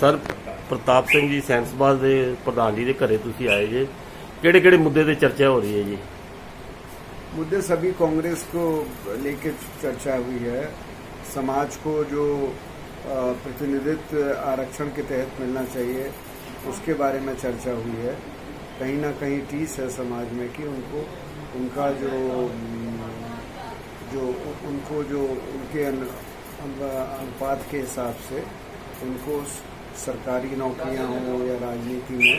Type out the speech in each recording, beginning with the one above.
Sir ਪ੍ਰਤਾਪ Singh ji sense ਸਭਾ ਦੇ ਪ੍ਰਧਾਨ ਜੀ ਦੇ ਘਰੇ ਤੁਸੀਂ ਆਏ ਜੇ ਕਿਹੜੇ ਕਿਹੜੇ ਮੁੱਦੇ ਤੇ ਚਰਚਾ ਹੋ ਰਹੀ ਹੈ ਜੀ मुद्दे सभी कांग्रेस को लेके चर्चा हुई है समाज को जो अ, प्रतिनिधित्व आरक्षण के तहत मिलना चाहिए उसके बारे में चर्चा हुई है कहीं ना कहीं टीस है समाज में कि उनको उनका जो अम, जो उनको जो उनके अनु- अनु- अनुपात के हिसाब से उनको सरकारी नौकरियाँ हो या राजनीति में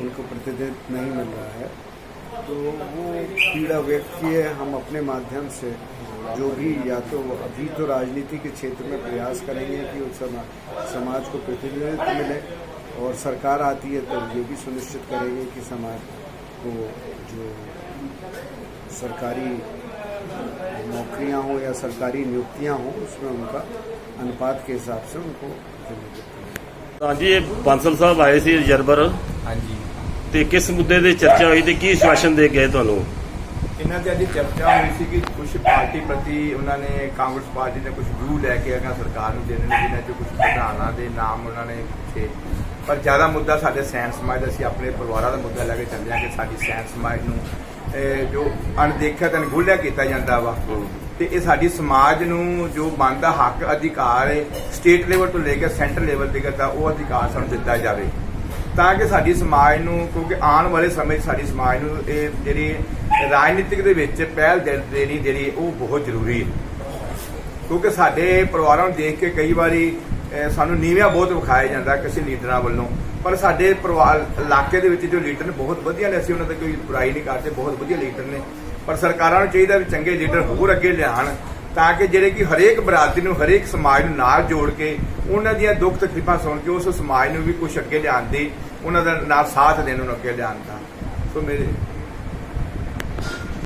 उनको प्रतिनिधित्व नहीं मिल रहा है। तो वो पीड़ा व्यक्त की है। हम अपने माध्यम से जो भी या तो अभी तो राजनीति के क्षेत्र में प्रयास करेंगे कि उस समा, समाज को प्रतिनिधित्व मिले और सरकार आती है तो ये भी सुनिश्चित करेंगे कि समाज को जो सरकारी नौकरियाँ हो या सरकारी नियुक्तियाँ हो उसमें उनका अनुपात के हिसाब से उनको प्रतिनिधित्व मिले। ਤਾਂ ਜੀ ਇਹ ਬਾਂਸਲ ਸਾਹਿਬ ਆਏ ਸੀ ਰਿਜ਼ਰਵਰ ਹਾਂਜੀ। ਤੇ ਕਿਸ ਮੁੱਦੇ ਤੇ ਚਰਚਾ ਹੋਈ ਤੇ ਕੀ ਸ਼ਵਾਸ਼ਨ ਦੇ ਗਏ ਤੁਹਾਨੂੰ? ਇਹਨਾਂ ਤੇ ਅੱਜ ਚਰਚਾ ਹੋਈ ਸੀ ਕਿ ਕੁਝ ਪਾਰਟੀ ਪ੍ਰਤੀ ਉਹਨਾਂ ਨੇ ਕਾਂਗਰਸ ਪਾਰਟੀ ਨੇ ਕੁਝ ਵਿਊ ਲੈ ਕੇ ਅਗਾ ਸਰਕਾਰ ਨੂੰ ਦੇਣੇ ਨੇ ਜਿਨ੍ਹਾਂ ਚ ਕੁਝ ਪ੍ਰਧਾਨਾਂ ਦੇ ਨਾਮ ਉਹਨਾਂ ਨੇ ਪਿੱਛੇ। ਪਰ ਜ਼ਿਆਦਾ ਮੁੱਦਾ ਸਾਡੇ ਸੈਂਸ ਸਮਾਜ ਦਾ ਅਸੀਂ ਆਪਣੇ ਪਰਿਵਾਰਾਂ ਦਾ ਮੁੱਦਾ ਲੈ ਕੇ ਚੱਲਦੇ ਹਾਂ ਕਿ ਸਾਡੀ ਸੈਂਸ ਸਮਾਜ ਨੂੰ ਜੋ ਅਣਦੇਖਿਆ ਤੇ ਅਣਗੁਲਿਆ ਕੀਤਾ ਜਾਂਦਾ ਵਾ। ਤੇ ਇਹ ਸਾਡੀ ਸਮਾਜ ਨੂੰ ਜੋ ਬਣਦਾ ਹੱਕ ਅਧਿਕਾਰ ਹੈ ਸਟੇਟ ਲੈਵਲ ਤੋਂ ਲੈ ਕੇ ਸੈਂਟਰ ਲੈਵਲ ਤੱਕ ਦਾ ਉਹ ਅਧਿਕਾਰ ਸਾਨੂੰ ਦਿੱਤਾ ਜਾਵੇ। ਤਾਂ ਕਿ ਸਾਡੀ ਸਮਾਜ ਨੂੰ, ਕਿਉਂਕਿ ਆਉਣ ਵਾਲੇ ਸਮੇਂ 'ਚ ਸਾਡੀ ਸਮਾਜ ਨੂੰ ਇਹ ਜਿਹੜੀ ਰਾਜਨੀਤਿਕ ਦੇ ਵਿੱਚ ਪਹਿਲ ਦੇ- ਦੇਣੀ ਜਿਹੜੀ ਉਹ ਬਹੁਤ ਜ਼ਰੂਰੀ ਹੈ। ਕਿਉਂਕਿ ਸਾਡੇ ਪਰਿਵਾਰਾਂ ਨੂੰ ਦੇਖ ਕੇ ਕਈ ਵਾਰੀ ਸਾਨੂੰ ਨੀਵਿਆਂ ਬਹੁਤ ਵਿਖਾਇਆ ਜਾਂਦਾ ਕਿਸੇ ਲੀਡਰਾਂ ਵੱਲੋਂ। ਪਰ ਸਾਡੇ ਪਰਿਵਾਰ ਇਲਾਕੇ ਦੇ ਵਿੱਚ ਜੋ ਲੀਡਰ ਨੇ, ਬਹੁਤ ਵਧੀਆ ਨੇ। ਅਸੀਂ ਉਹਨਾਂ ਦਾ ਕੋਈ ਬੁਰਾਈ ਨਹੀਂ ਕਰਦੇ, ਬਹੁਤ ਵਧੀਆ ਲੀਡਰ ਨੇ। ਪਰ ਸਰਕਾਰਾਂ ਨੂੰ ਚਾਹੀਦਾ ਵੀ ਚੰਗੇ ਲੀਡਰ ਹੋਰ ਅੱਗੇ ਲਿਆਉਣ, ਤਾਂ ਕਿ ਜਿਹੜੇ ਕਿ ਹਰੇਕ ਬਰਾਦਰੀ ਨੂੰ, ਹਰੇਕ ਸਮਾਜ ਨੂੰ ਨਾਲ ਜੋੜ ਕੇ ਉਹਨਾਂ ਦੀਆਂ ਦੁੱਖ ਤਕਲੀਫਾਂ ਸੁਣ ਕੇ ਉਸ ਸਮਾਜ ਨੂੰ ਵੀ ਕੁਝ ਅੱਗੇ ਲਿਆਉਣ ਦੀ, ਉਹਨਾਂ ਦਾ ਨਾਲ ਸਾਥ ਦੇਣ ਨੂੰ ਅੱਗੇ ਲਿਆਉਣ ਦਾ। ਸੋ ਮੇਰੇ